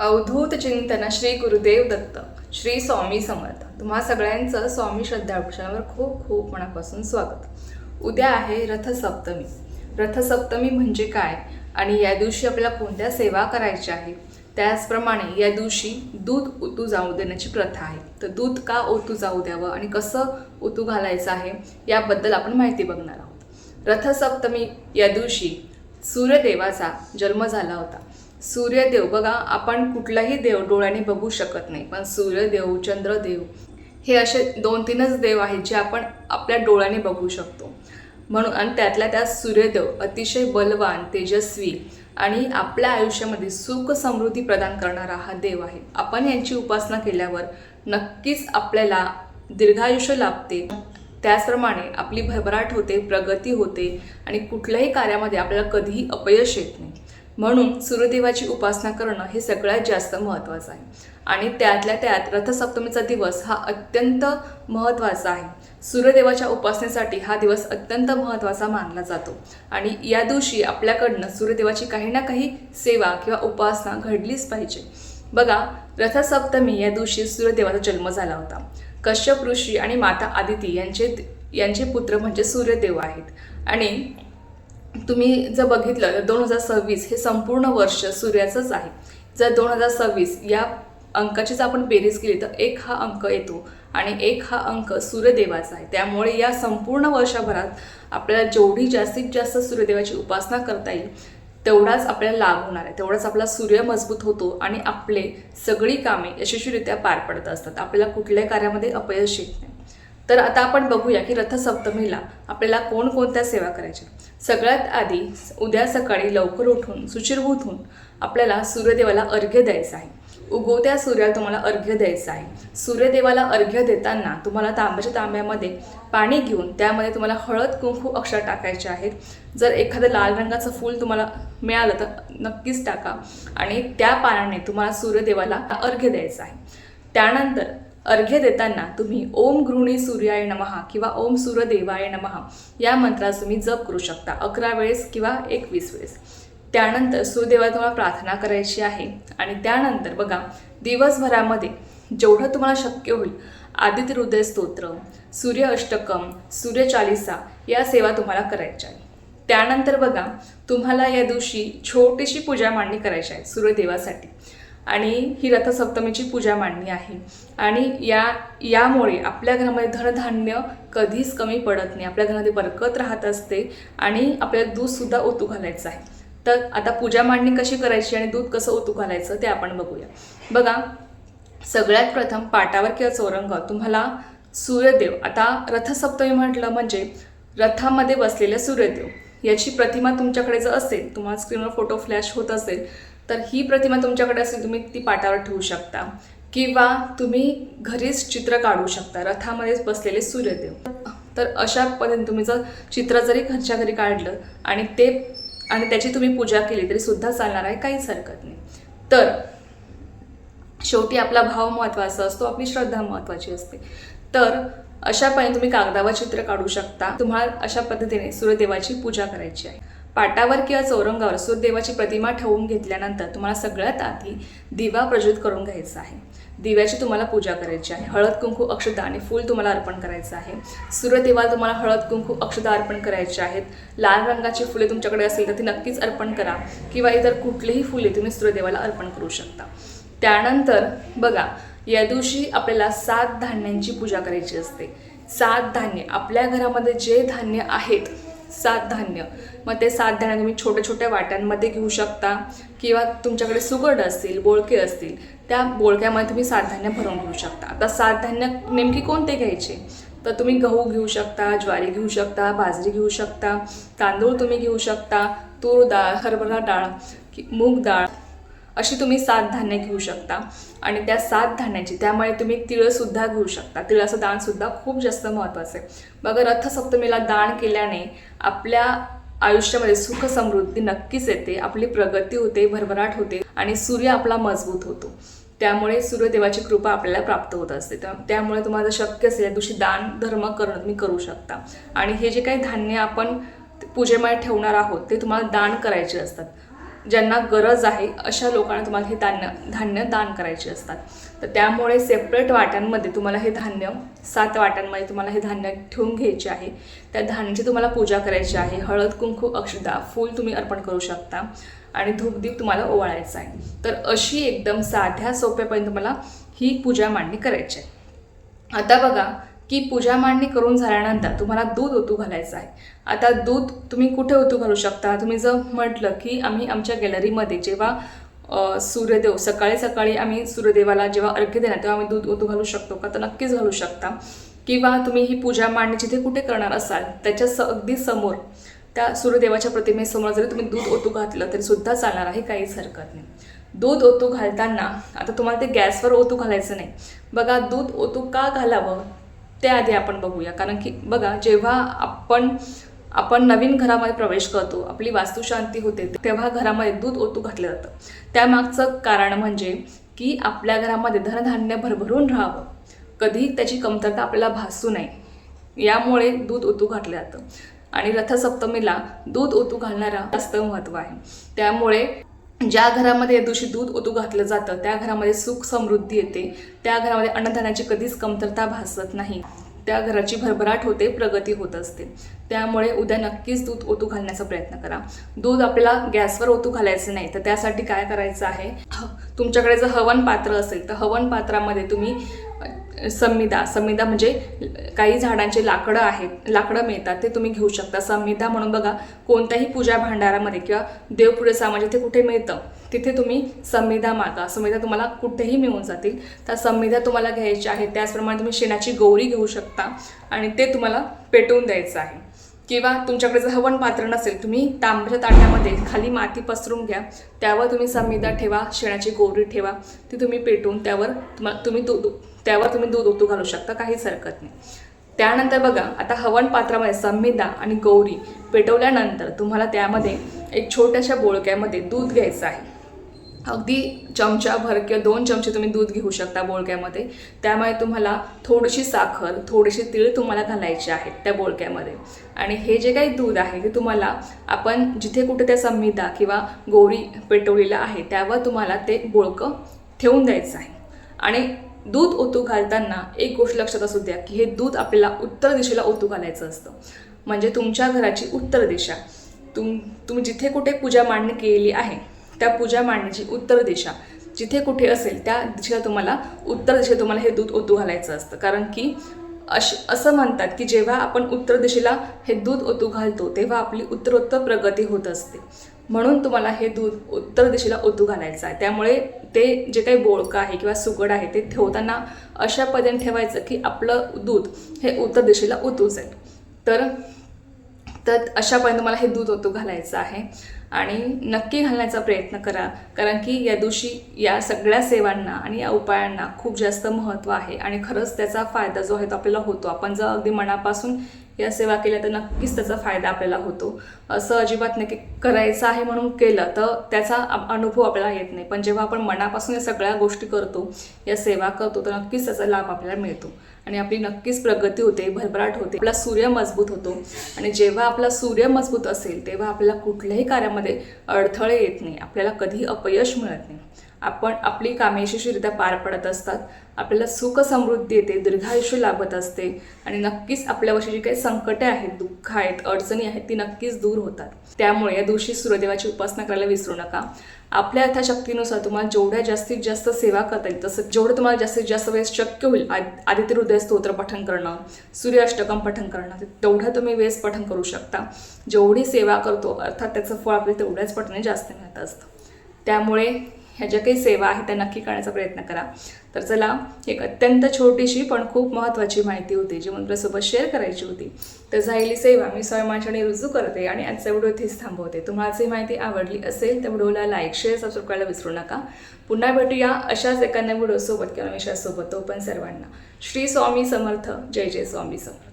अवधूत चिंतन श्री गुरुदेव दत्त श्री स्वामी समर्थ. तुम्हा सगळ्यांचं स्वामी श्रद्धाभूषणावर खूप खूप मनापासून स्वागत. उद्या आहे रथसप्तमी. रथसप्तमी म्हणजे काय? आणि या दिवशी आपल्याला कोणत्या सेवा करायच्या आहे? त्याचप्रमाणे या दिवशी दूध ओतू जाऊ देण्याची प्रथा आहे. तर दूध का ओतू जाऊ द्यावं आणि कसं ओतू घालायचं आहे याबद्दल आपण माहिती बघणार आहोत. रथसप्तमी या दिवशी सूर्यदेवाचा जन्म झाला होता. सूर्यदेव बघा आपण कुठलाही देव डोळ्याने बघू शकत नाही पण सूर्यदेव चंद्रदेव हे असे दोन तीनच देव आहेत जे आपण आपल्या डोळ्याने बघू शकतो. म्हणून आणि त्यातल्या त्यात सूर्यदेव अतिशय बलवान तेजस्वी आणि आपल्या आयुष्यामध्ये सुख समृद्धी प्रदान करणारा हा देव आहे. आपण यांची उपासना केल्यावर नक्कीच आपल्याला दीर्घायुष्य लाभते. त्याचप्रमाणे आपली भरभराट होते प्रगती होते आणि कुठल्याही कार्यामध्ये आपल्याला कधीही अपयश येत नाही. म्हणून सूर्यदेवाची उपासना करणं हे सगळ्यात जास्त महत्त्वाचं आहे. आणि त्यातल्या त्यात रथसप्तमीचा दिवस हा अत्यंत महत्त्वाचा आहे. सूर्यदेवाच्या उपासनेसाठी हा दिवस अत्यंत महत्त्वाचा मानला जातो. आणि या दिवशी आपल्याकडनं सूर्यदेवाची काही ना काही सेवा किंवा उपासना घडलीच पाहिजे. बघा रथसप्तमी या दिवशी सूर्यदेवाचा जन्म झाला होता. कश्यप ऋषी आणि माता आदिती यांचे यांचे पुत्र म्हणजे सूर्यदेव आहेत. आणि तुम्ही जर बघितलं तर दोन हजार सव्वीस हे संपूर्ण वर्ष सूर्याचंच आहे. जर दोन हजार सव्वीस या अंकाची जर आपण बेरीज केली तर एक हा अंक येतो आणि एक हा अंक सूर्यदेवाचा आहे. त्यामुळे या संपूर्ण वर्षभरात आपल्याला जेवढी जास्तीत जास्त सूर्यदेवाची उपासना करता येईल तेवढाच आपल्याला लाभ होणार आहे. तेवढाच आपला सूर्य मजबूत होतो आणि आपले सगळी कामे यशस्वीरित्या पार पडत असतात. आपल्याला कुठल्याही कार्यामध्ये अपयश येत नाही. तर आता आपण बघूया की रथसप्तमीला आपल्याला कोणकोणत्या सेवा करायच्या. सगळ्यात आधी उद्या सकाळी लवकर उठून सुचिरभूत होऊन आपल्याला सूर्यदेवाला अर्घ्य द्यायचं आहे. उगवत्या सूर्याला तुम्हाला अर्घ्य द्यायचं आहे. सूर्यदेवाला अर्घ्य देताना तुम्हाला तांब्याच्या तांब्यामध्ये पाणी घेऊन त्यामध्ये तुम्हाला हळद कुंकू अक्षर टाकायचे आहेत. जर एखादं लाल रंगाचं फूल तुम्हाला मिळालं तर नक्कीच टाका. आणि त्या पानाने तुम्हाला सूर्यदेवाला अर्घ्य द्यायचं आहे. त्यानंतर अर्घ्य देताना तुम्ही ओम गृहिणी सूर्याय नमहा किंवा ओम सूर्यदेवाय नमहा या मंत्रात तुम्ही जप करू शकता अकरा वेळेस किंवा एकवीस वेळेस. त्यानंतर सूर्यदेवा तुम्हाला प्रार्थना करायची आहे आणि त्यानंतर बघा दिवसभरामध्ये जेवढं तुम्हाला शक्य होईल आदित्य हृदय स्तोत्र सूर्य अष्टकम सूर्य चालिसा या सेवा तुम्हाला करायच्या आहे त्यानंतर बघा तुम्हाला या दिवशी छोटीशी पूजा मांडणी करायची आहे सूर्यदेवासाठी. आणि ही रथसप्तमीची पूजा मांडणी आहे. आणि या यामुळे आपल्या घरामध्ये धनधान्य कधीच कमी पडत नाही. आपल्या घरामध्ये बरकत राहत असते आणि आपल्याला दूधसुद्धा ओतू घालायचं आहे. तर आता पूजा मांडणी कशी करायची आणि दूध कसं ओतू घालायचं ते आपण बघूया. बघा सगळ्यात प्रथम पाटावर किंवा चौरंगावर तुम्हाला सूर्यदेव आता रथसप्तमी म्हटलं म्हणजे रथामध्ये बसलेले सूर्यदेव. याची प्रतिमा तुमच्याकडे जर असेल तुम्हाला स्क्रीनवर फोटो फ्लॅश होत असेल तर ही प्रतिमा तुमच्याकडे असेल तुम्ही ती पाटावर ठेवू शकता. किंवा तुम्ही घरीच चित्र काढू शकता रथामध्येच बसलेले सूर्यदेव. तर अशा पद्धतीने तुम्ही जर चित्र जरी घरच्या घरी काढलं आणि ते आणि त्याची तुम्ही पूजा केली तरी सुद्धा चालणार आहे काहीच हरकत नाही. तर शेवटी आपला भाव महत्त्वाचा असतो आपली श्रद्धा महत्त्वाची असते. तर अशा पद्धतीने तुम्ही कागदावर चित्र काढू शकता. तुम्हाला अशा पद्धतीने सूर्यदेवाची पूजा करायची आहे. पाटावर किंवा चौरंगावर सूर्यदेवाची प्रतिमा ठेवून घेतल्यानंतर तुम्हाला सगळ्यात आधी दिवा प्रज्वलित करून घ्यायचा आहे. दिव्याची तुम्हाला पूजा करायची आहे. हळद कुंकू अक्षता आणि फूल तुम्हाला अर्पण करायचं आहे. सूर्यदेवाला तुम्हाला हळद कुंकू अक्षता अर्पण करायची आहेत. लाल रंगाची फुले तुमच्याकडे असेल तर ती नक्कीच अर्पण करा किंवा इतर कुठलीही फुले तुम्ही सूर्यदेवाला अर्पण करू शकता. त्यानंतर बघा या दिवशी आपल्याला सात धान्यांची पूजा करायची असते. सात धान्य. आपल्या घरामध्ये जे धान्य आहेत सात धान्य. मग ते सात धान्य तुम्ही छोट्या छोट्या वाट्यांमध्ये घेऊ शकता किंवा तुमच्याकडे सुगड असतील बोळके असतील त्या बोळक्यामध्ये तुम्ही सात धान्य भरून घेऊ शकता. आता सात धान्य नेमकी कोणते घ्यायचे? तर तुम्ही गहू घेऊ शकता ज्वारी घेऊ शकता बाजरी घेऊ शकता तांदूळ तुम्ही घेऊ शकता तूर डाळ हरभरा डाळ की मूग डाळ अशी तुम्ही सात धान्य घेऊ शकता. आणि त्या सात धान्याची त्यामुळे तुम्ही तिळसुद्धा घेऊ शकता. तिळाचं दानसुद्धा खूप जास्त महत्त्वाचं आहे. बघा रथसप्तमीला दान केल्याने आपल्या आयुष्यामध्ये सुख समृद्धी नक्कीच येते आपली प्रगती होते भरभराट होते आणि सूर्य आपला मजबूत होतो. त्यामुळे सूर्यदेवाची कृपा आपल्याला प्राप्त होत असते. त्यामुळे तुम्हाला जर शक्य असेल या दिवशी दान धर्म करणं तुम्ही करू शकता. आणि हे जे काही धान्य आपण पूजेमध्ये ठेवणार आहोत ते तुम्हाला दान करायचे असतात. ज्यांना गरज आहे अशा लोकांना तुम्हाला हे धान्य धान्य दान करायचे असतात. तर त्यामुळे सेपरेट वाट्यांमध्ये तुम्हाला हे धान्य सात वाट्यांमध्ये तुम्हाला हे धान्य ठेवून घ्यायचे आहे. त्या धान्याची तुम्हाला पूजा करायची आहे. हळद कुंकू अक्षदा फूल तुम्ही अर्पण करू शकता आणि धूपदीप तुम्हाला ओवाळायचा आहे. तर अशी एकदम साध्या सोप्यापर्यंत तुम्हाला ही पूजा मांडणी करायची आहे. आता बघा की पूजा मांडणी करून झाल्यानंतर तुम्हाला दूध ओतू घालायचं आहे. आता दूध तुम्ही कुठे ओतू घालू शकता? तुम्ही जर म्हटलं की आम्ही आमच्या गॅलरीमध्ये जेव्हा सूर्यदेव सकाळी सकाळी आम्ही सूर्यदेवाला जेव्हा अर्घ्य देणार तेव्हा आम्ही दूध ओतू घालू शकतो का? तर नक्कीच घालू शकता. किंवा तुम्ही ही पूजा मांडणी जिथे कुठे करणार असाल त्याच्या स अगदी समोर त्या सूर्यदेवाच्या प्रतिमेसमोर जरी तुम्ही दूध ओतू घातलं तरी सुद्धा चालणार आहे काहीच हरकत नाही. दूध ओतू घालताना आता तुम्हाला ते गॅसवर ओतू घालायचं नाही. बघा दूध ओतू का घालावं? ते आधी आपण बघूया. कारण की बघा जेव्हा आपण आपण नवीन घरामध्ये प्रवेश करतो आपली वास्तुशांती होते तेव्हा घरामध्ये दूध ओतू घातलं जातं. त्यामागचं कारण म्हणजे की आपल्या घरामध्ये धनधान्य भरभरून राहावं. कधी त्याची कमतरता आपल्याला भासू नये. यामुळे दूध ओतू घातलं जातं. आणि रथसप्तमीला दूध ओतू घालणारा जास्त महत्त्व आहे. त्यामुळे ज्या घरामध्ये या दिवशी दूध ओतू घातलं जातं त्या घरामध्ये सुख समृद्धी येते. त्या घरामध्ये अन्नधान्याची कधीच कमतरता भासत नाही. त्या घराची भरभराट होते प्रगती होत असते. त्यामुळे उद्या नक्कीच दूध ओतू घालण्याचा प्रयत्न करा. दूध आपल्याला गॅसवर ओतू घालायचं नाही तर त्यासाठी काय करायचं आहे? तुमच्याकडे जर हवन पात्र असेल तर हवन पात्रामध्ये तुम्ही संमिदा संमिदा म्हणजे काही झाडांचे लाकडं आहेत लाकडं मिळतात ते तुम्ही घेऊ शकता. संमिदा म्हणून बघा कोणत्याही पूजा भांडारामध्ये किंवा देवपुरेसा म्हणजे ते कुठे मिळतं तिथे तुम्ही संमिदा मागा संमिदा तुम्हाला कुठेही मिळून जातील. त्या संमिदा तुम्हाला घ्यायच्या आहेत त्याचप्रमाणे तुम्ही शेणाची गौरी घेऊ शकता आणि ते तुम्हाला पेटवून द्यायचं आहे. किंवा तुमच्याकडे जर हवन पात्र नसेल तुम्ही तांब्याच्या ताट्यामध्ये खाली माती पसरून घ्या. त्यावर तुम्ही संमिदा ठेवा शेणाची गोवरी ठेवा. ती तुम्ही पेटवून त्यावर तुम्हाला तुम्ही दूध त्यावर तुम्ही दूध ओतू घालू शकता काहीच हरकत नाही. त्यानंतर बघा आता हवन पात्रामध्ये संमिदा आणि गौरी पेटवल्यानंतर तुम्हाला त्यामध्ये एक छोट्याशा बोळक्यामध्ये दूध घ्यायचं आहे. अगदी चमचाभर किंवा दोन चमचे तुम्ही दूध घेऊ शकता बोळक्यामध्ये. त्यामुळे तुम्हाला थोडीशी साखर थोडीशी तीळ तुम्हाला घालायची आहेत त्या बोळक्यामध्ये. आणि हे जे काही दूध आहे ते तुम्हाला आपण जिथे कुठे त्या संहिता किंवा गोरी पेटवलेलं आहे त्यावर तुम्हाला ते बोळकं ठेवून द्यायचं आहे. आणि दूध ओतू घालताना एक गोष्ट लक्षात असू द्या की हे दूध आपल्याला उत्तर दिशेला ओतू घालायचं असतं. म्हणजे तुमच्या घराची उत्तर दिशा. तुम तुम्ही जिथे कुठे पूजा मांडणी केलेली आहे त्या पूजा मांडण्याची उत्तर दिशा. जिथे कुठे असेल त्या दिशेला तुम्हाला उत्तर दिशेला तुम्हाला हे दूध ओतू घालायचं असतं. कारण की अश असं म्हणतात की जेव्हा आपण उत्तर दिशेला हे दूध ओतू घालतो तेव्हा आपली उत्तरोत्तर प्रगती होत असते. म्हणून तुम्हाला हे दूध उत्तर दिशेला ओतू घालायचं आहे. त्यामुळे ते जे काही बोळकं आहे किंवा सुगड आहे ते ठेवताना अशा पद्धतीने ठेवायचं की आपलं दूध हे उत्तर दिशेला ओतू जाईल तर तर अशापर्यंत तुम्हाला हे दूध ओतू घालायचं आहे. आणि नक्की घालण्याचा प्रयत्न करा. कारण की या दिवशी या सगळ्या सेवांना आणि या उपायांना खूप जास्त महत्त्व आहे. आणि खरंच त्याचा फायदा जो आहे तो आपल्याला होतो. आपण जर अगदी मनापासून या सेवा केल्या तर नक्कीच त्याचा फायदा आपल्याला होतो. असं अजिबात नाही की करायचं आहे म्हणून केलं तर त्याचा अनुभव आपल्याला येत नाही. पण जेव्हा आपण मनापासून या सगळ्या गोष्टी करतो या सेवा करतो तर नक्कीच त्याचा लाभ आपल्याला मिळतो. आणि आपली नक्कीच प्रगती होते भरभराट होते. आपला सूर्य मजबूत होतो. आणि जेव्हा आपला सूर्य मजबूत असेल तेव्हा आपल्याला कुठल्याही कार्यामध्ये अडथळे येत नाही. आपल्याला कधी अपयश मिळत नाही. आपण आपली कामे यशस्वीरित्या पार पडत असतात. आपल्याला सुख समृद्धी येते दीर्घायुष्य लाभत असते आणि नक्कीच आपल्यावरची जी काही संकटे आहेत दुःख आहेत अडचणी आहेत ती नक्कीच दूर होतात. त्यामुळे या दिवशी सूर्यदेवाची उपासना करायला विसरू नका. आपल्या यथाशक्तीनुसार तुम्हाला जेवढ्या जास्तीत जास्त सेवा करता येईल तसं जेवढं तुम्हाला जास्तीत जास्त वेळेस शक्य होईल आद- आदित्य हृदय स्तोत्र पठण करणं सूर्य अष्टकम पठण करणं तेवढं तुम्ही वेळेस पठण करू शकता. जेवढी सेवा करतो अर्थात त्याचं फळ आपल्याला तेवढ्याच पठणे जास्त मिळत असतं. त्यामुळे ह्या ज्या काही सेवा आहेत त्या नक्की करण्याचा प्रयत्न करा. तर चला एक अत्यंत छोटीशी पण खूप महत्त्वाची माहिती होती जी मला शेअर करायची होती. तर झालेली सेवा मी स्वयंमाचणी रुजू करते आणि आजचा व्हिडिओ इथेच थांबवते. तुम्हाला जी माहिती आवडली असेल तर व्हिडिओला लाईक शेअर सबस्क्राईब करायला विसरू नका. पुन्हा भेटूया अशाच एखाद्या व्हिडिओसोबत किंवा विषयासोबत तो पण सर्वांना. श्री स्वामी समर्थ. जय जय स्वामी समर्थ.